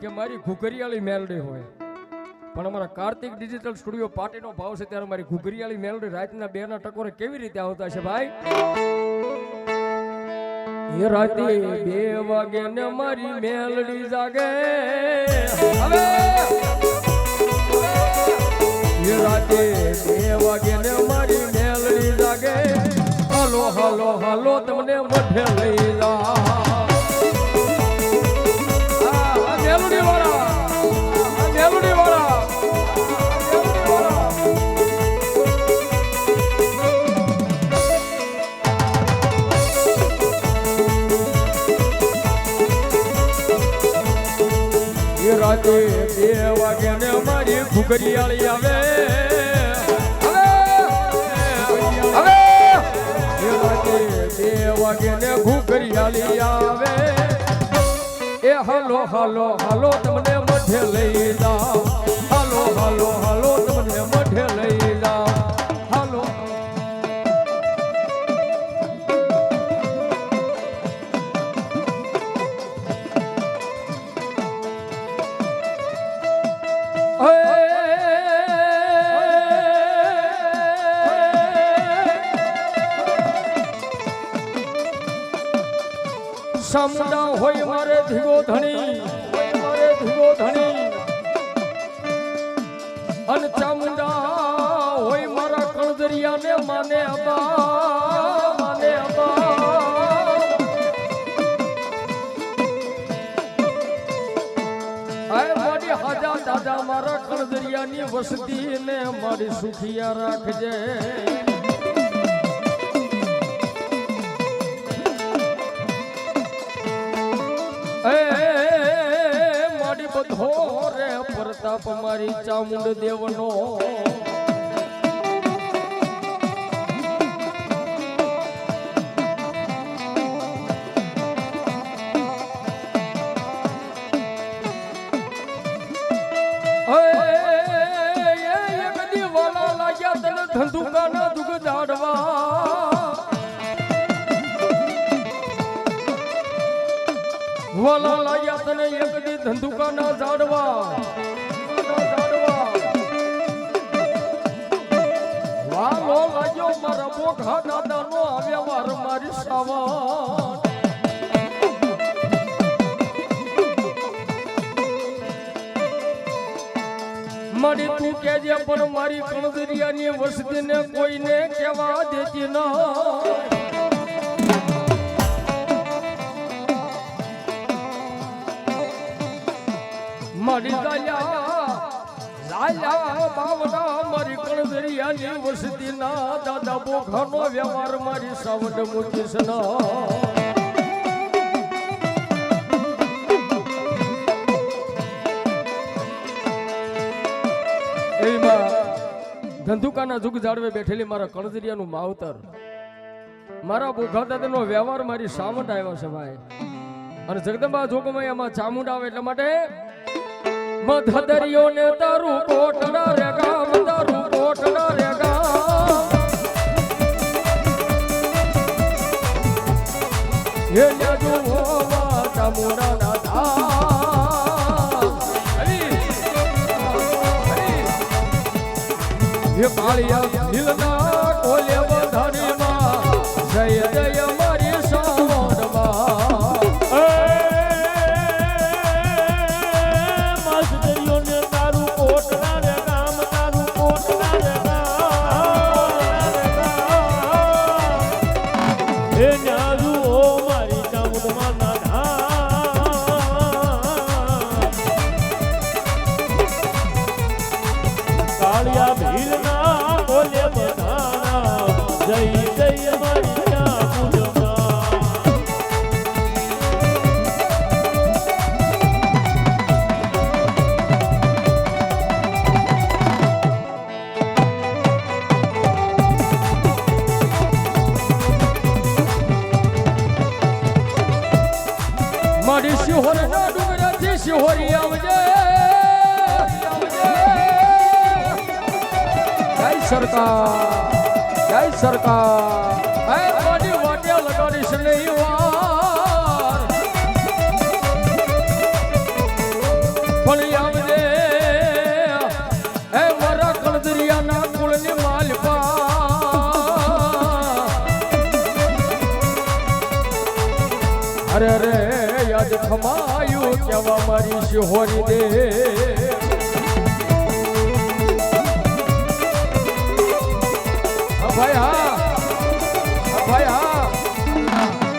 કે મારી ઘુઘરિયાળી મેલડી હોય. પણ અમારા કાર્તિક ડિજિટલ સ્ટુડિયો પાર્ટીનો ભાવ છે ત્યારે મારી ઘુઘરિયાળી મેલડી રાતના બે ના ટકોરે કેવી રીતે આવતા છે ભાઈ? એ રાતે બે વાગે ને મારી મેલડી જાગે. હવે! એ રાતે બે વાગે ને મારી મેલડી જાગે. હલો, હાલો, હલો, તમને મઠે લઈ જા. ઘુઘરિયાળી આવે. બે વાગે ને ઘુઘરિયાળી આવે. એ હાલો હાલો હાલો તમને મઠે લઈ અને ચામુંડા હોય મારા કળદરિયા ને માને અબા માને અબા. મારી હાજા દાદા, મારા કણદરિયાની વસતી ને મારી સુખિયા રાખજે. પ્રતાપ મારી ચામુંડ દેવનો તને ધંધુકાના દુગ જાડવા વાલા લાગ્યા તને એક દી ધંધુકાના ઝાડવા ઝાડવા. દાદાનો આવ્યા વાર મારી સાવણ મારી તું કેજે પણ મારી વસતીને કોઈને કેવા દેતી ન મારી દાયા લાયા બાવડા મારી કણદરિયાની વસતીના દાદા બોખાનો વ્યવહાર મારી સાવડ મુકીશના. ધંધુકાના જુગ જાળવે બેઠેલી મારા કણજરિયાનું માવતર. મારા બોખા દાદાનો વ્યવહાર મારી સામટ આવ્યો છે ભાઈ. અને જગદંબા જોગમાં એમાં ચામુંડ આવે એટલા માટે મધદરિયો ને તારું કોટડા રે ગામ તારું કોટડા રે ગામ હે લ્યા જુઓ ચામુંડા ના હે કાળિયા દિલના મારી શિહોર ના ડુંગરાથી સરકાર. હે મારી વાટ્યા લગાડીશ નહીં વાર પણ આવજે એ મારા કળદરિયાના કુળની માલપા અરે રે યાદ ખમાયું, કેવા મારી શિહોરી દે. ભાઈ હા. ભાઈ હા.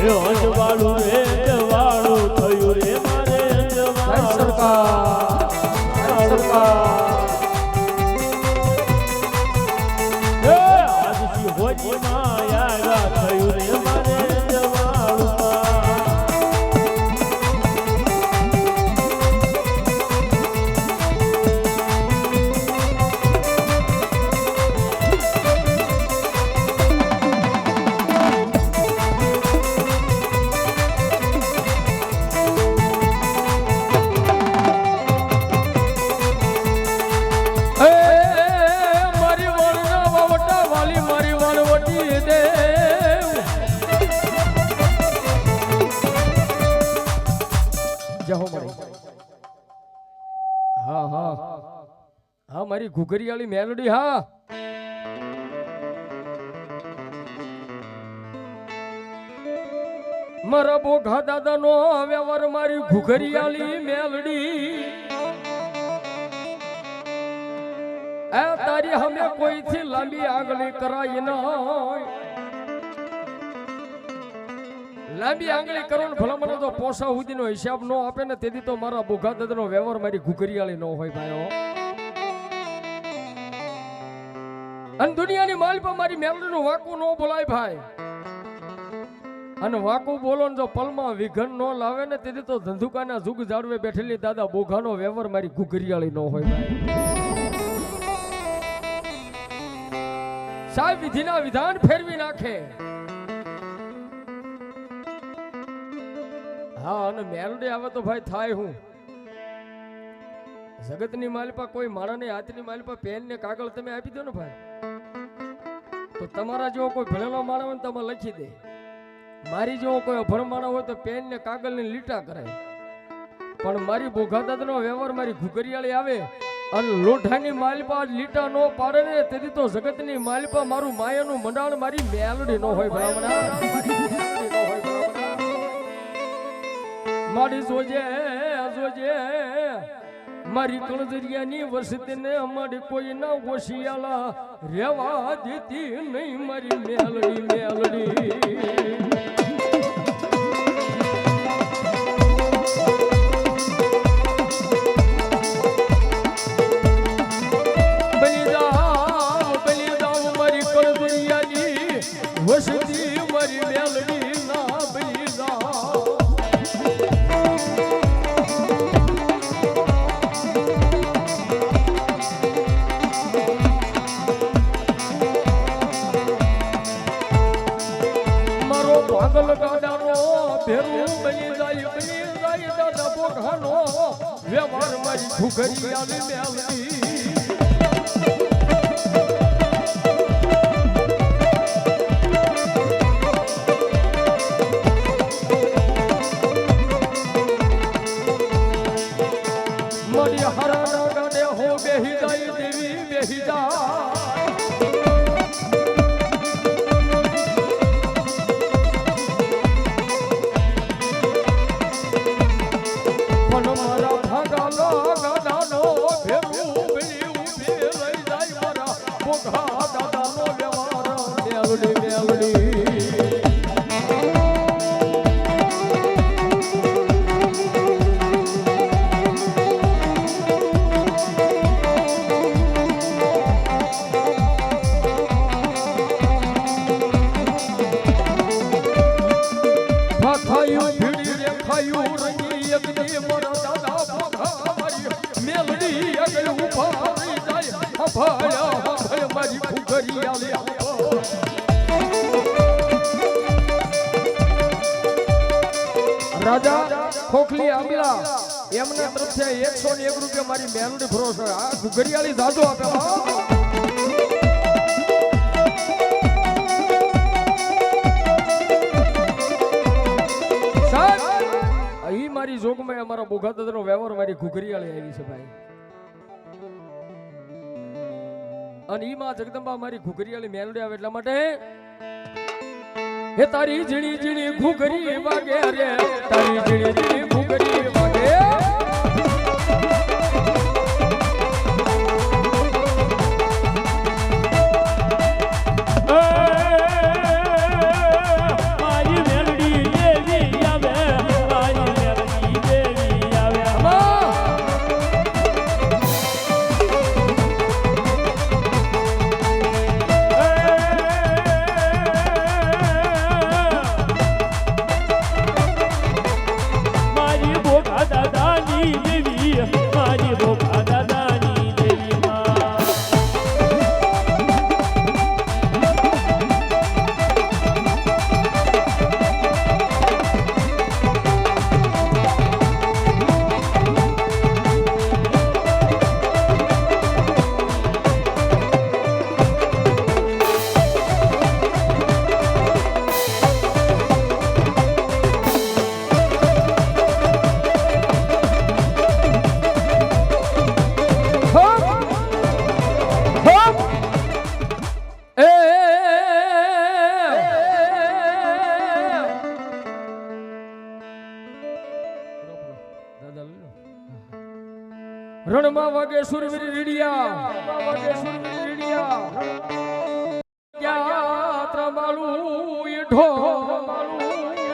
એ અંજવાળું રે અંજવાળું થયું રે મારે જય અંજવાળું સરકાર. હા મારી ઘુઘરીવાળી મેલોડી, હા. મારા બોઘા દાદાનો વ્યવહાર મારી ઘુઘરીવાળી મેલડી. એ તારી હમે કોઈથી લાંબી આંગળી કરાય ન લાંબી આંગળી કરો ને ભલા મને તો પોસા સુધીનો હિસાબ ન આપે ને તેથી તો મારા બોઘા દાદાનો વ્યવહાર મારી ઘુઘરીયાળી ન હોય ભાઈઓ. અને દુનિયાની માલ પર મારી મેલડીનું વાકું ન બોલાય ભાઈ. અને વાકુ બોલો ને જો પલમાં વિઘન ન લાવે ને તેથી તો ધંધુકાના જુગ જાળવે બેઠેલી દાદા બોઘાનો વ્યવહાર મારી ઘુઘરિયાળી ન હોય ભાઈ. સાહેબ, વિધિના વિધાન ફેરવી નાખે. હા, અને મેલડી આવે તો ભાઈ થાય હું. જગતની માલિપા કોઈ માણાને હાથની માલિપા પેન ને કાગળ તમે આપી દો ને ભાઈ. તો તમારા જેવો કોઈ ભણેલો માણસ હોય ને તમે લખી દે. મારી જેવો કોઈ અભણ માણસ હોય તો પેન ને કાગળ ને લીટા કરાય પણ મારી બોઘાદાદનો વ્યવહાર મારી ઘુઘરિયાળી આવે અને લોઢાની માલપા લીટા નો પાડે ને, તેથી તો જગતની માલપા મારું માયાનું મંડાણ મારી મેલડી નો હોય ભલામણા. મારી જોજે જોજે. મારી કળદરિયાની વસતીને અમારે કોઈ ના ઓશિયાલા રેવા દેતી નહીં મારી મેલડી મેલડી. આવી મેલડી બોઘા દાદાનો ખોખલી આમલા એમને તરફ છે એકસો ને એક રૂપિયા મારી મેલડી ભરો છે આ ઘડિયાળી દાદો આપે અહીં મારી જોગમાં અમારા બોઘાતંત્રનો વ્યવહાર મારી ઘુઘરીયાળી આવી છે ભાઈ. અને ઈમાં જગદંબા મારી ઘુઘરીયાળી મેલડી આવે એટલા માટે હે તારી ઝીણી ઝીણી ઘૂઘરી વાગે રે તારી ઝીણી ઝીણી ઘૂઘરી વાગે. રણમાં વાગે સુરવીર રીડિયા. રણમાં વાગે સુરવીર રીડિયા. ક્યાં ત્રમાલું ઈઢો.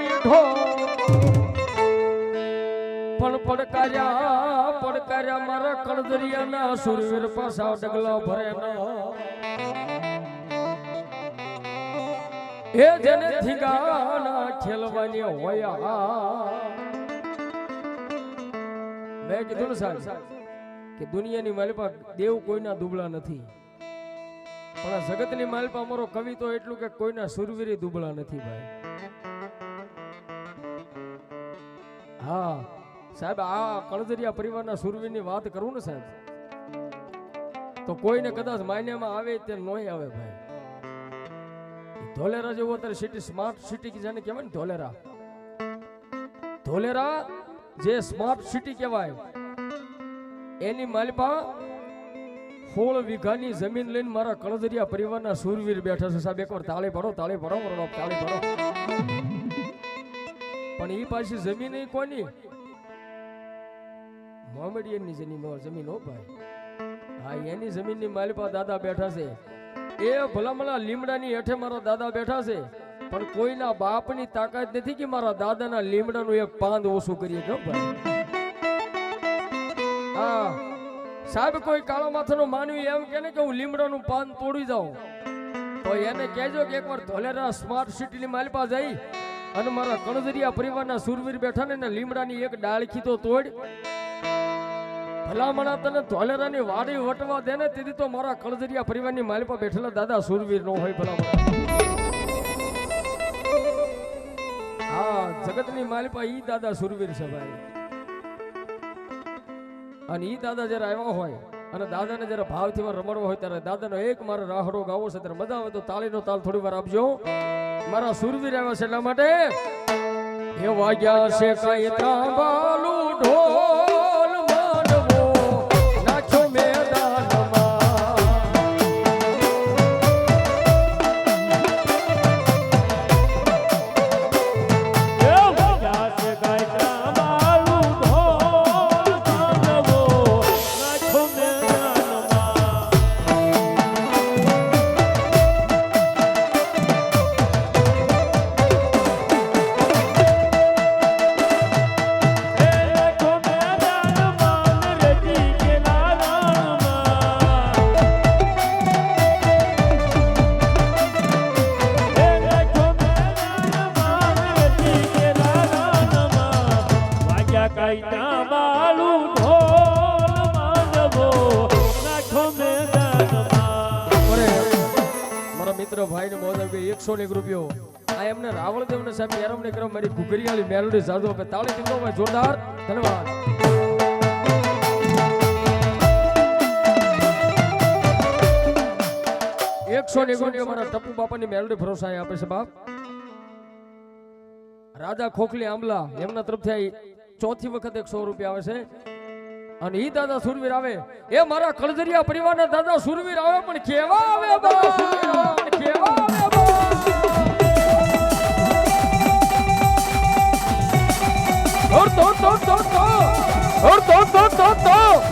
ઈઢો પણ પડકાર્યા પડકાર્યા મારા કણદરિયાના સુરવીર ભરે ના. એ જેને થીગાના ખેલવાની હોય મેં કીધું સાહેબ કે દુનિયાની માલિપા દેવ કોઈના દુબળા નથી. પણ આ જગતની માલિપા અમારો કવિ તો એટલું કે કોઈના સુરવીરી દુબળા નથી ભાઈ. હા, સાહેબ, આ કળદરિયા પરિવારના સુરવીરની વાત કરું ને સાહેબ? તો કોઈને કદાચ માન્યામાં આવે તે નોય આવે ભાઈ. ધોલેરા જેવો અત્યારે સિટી સ્માર્ટ સિટી જેને કહેવાય ને ધોલેરા. ધોલેરા જે સ્માર્ટ સિટી કહેવાય એની માલિપા સોળ વીઘાની જમીન લઈને મારા કળદરિયા પરિવારના સુરવીર બેઠા છે. સાહેબ, એકવાર તાળી ભરો તાળી ભરો મારો બાપ તાળી ભરો. પણ એ પાછી જમીન એ કોની? મોમેડિયનની જમીન જમીન હો ભાઈ. હા, એની જમીનની માલિપા દાદા બેઠા છે. એ ભલામણા લીમડાની હેઠે મારા દાદા બેઠા છે. પણ કોઈના બાપની તાકાત નથી કે મારા દાદાના લીમડાનું એક પાંદ ઓછું કરીએ કે ભાઈ. સાહેબ, કોઈ કાળો માથાનો માનવી એમ કે ને કે હું લીમડાનું પાન તોડી જાઉં? તો એને કહેજો કે એકવાર ધોલેરા સ્માર્ટ સિટીની માલપા જઈ અને મારા કણજરિયા પરિવારના સુરવીર બેઠા ને લીમડાની એક ડાળખી તો તોડ. ભલામણા તને ધોલેરાની વાડી વટવા દે ને તેથી તો મારા કળજરિયા પરિવારની માલપા બેઠેલા દાદા સુરવીર નો હોય ભલામણા. હા, જગતની માલિપા ઈ દાદા સુરવીર છે ભાઈ. અને એ દાદા જ્યારે આવ્યા હોય અને દાદાને જ્યારે ભાવથી મારે રમડવો હોય ત્યારે દાદાનો એક મારે રાહડો ગાવો છે, ત્યારે મજા આવે તો તાળીનો તાલ થોડી વાર આપજો. મારા સુરવીર આવ્યા છે એટલા માટે. એ વાગ્યા છે કઈ તાંબાલું મારી ઘુઘરીયાળી મેલોડી સાધુ કે તાળી દીધો ભાઈ જોરદાર. ધન્યવાદ. એકસો ને મારા ટપુ બાપાની મેલોડી ભરોસા આપે છે, બાપ. રાજા ખોખલી આંબલા, એમના તરફથી ચોથી વખત એક સો રૂપિયા આવે છે. અને ઈ દાદા સુરવીર આવે. એ મારા કળદરિયા પરિવારના દાદા સુરવીર આવે, પણ કેવા આવે કેવા આવે બા ઓર તો તો તો તો ઓર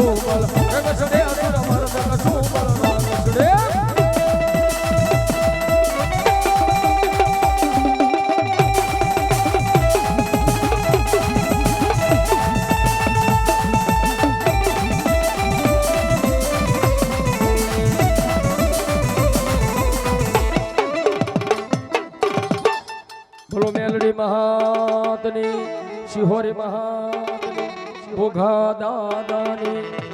Yeah.